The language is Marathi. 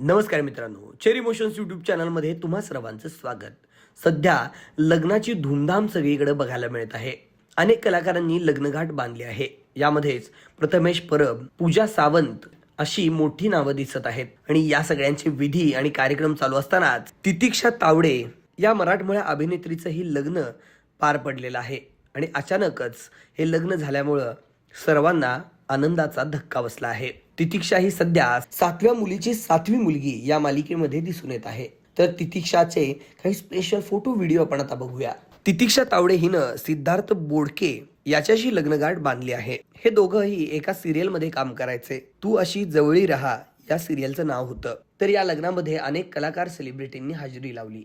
नमस्कार मित्रांनो चेरी मोशन्स यूट्यूब चॅनलमध्ये तुम्हा सर्वांचं स्वागत. सध्या लग्नाची धूमधाम सगळीकडे बघायला मिळत आहे. अनेक कलाकारांनी लग्नघाट बांधली आहे. यामध्येच प्रथमेश परब पूजा सावंत अशी मोठी नावं दिसत आहेत. आणि या सगळ्यांचे विधी आणि कार्यक्रम चालू असतानाच तितिक्षा तावडे या मराठमोळ्या अभिनेत्रीचंही लग्न पार पडलेलं आहे. आणि अचानकच हे लग्न झाल्यामुळं सर्वांना आनंदाचा धक्का बसला आहे. तितिक्षा ही सध्या सातव्या मुलीची सातवी मुलगी या मालिकेमध्ये दिसून येत आहे. तर तितिक्षाचे काही स्पेशल फोटो व्हिडिओ आपण आता बघूया. तितिक्षा तावडे हिनं सिद्धार्थ बोडके याच्याशी लग्नगाठ बांधली आहे. हे दोघंही एका सिरियलमध्ये काम करायचे. तू अशी जवळी राहा या सिरियलचं नाव होतं. तर या लग्नामध्ये अनेक कलाकार सेलिब्रिटींनी हजेरी लावली.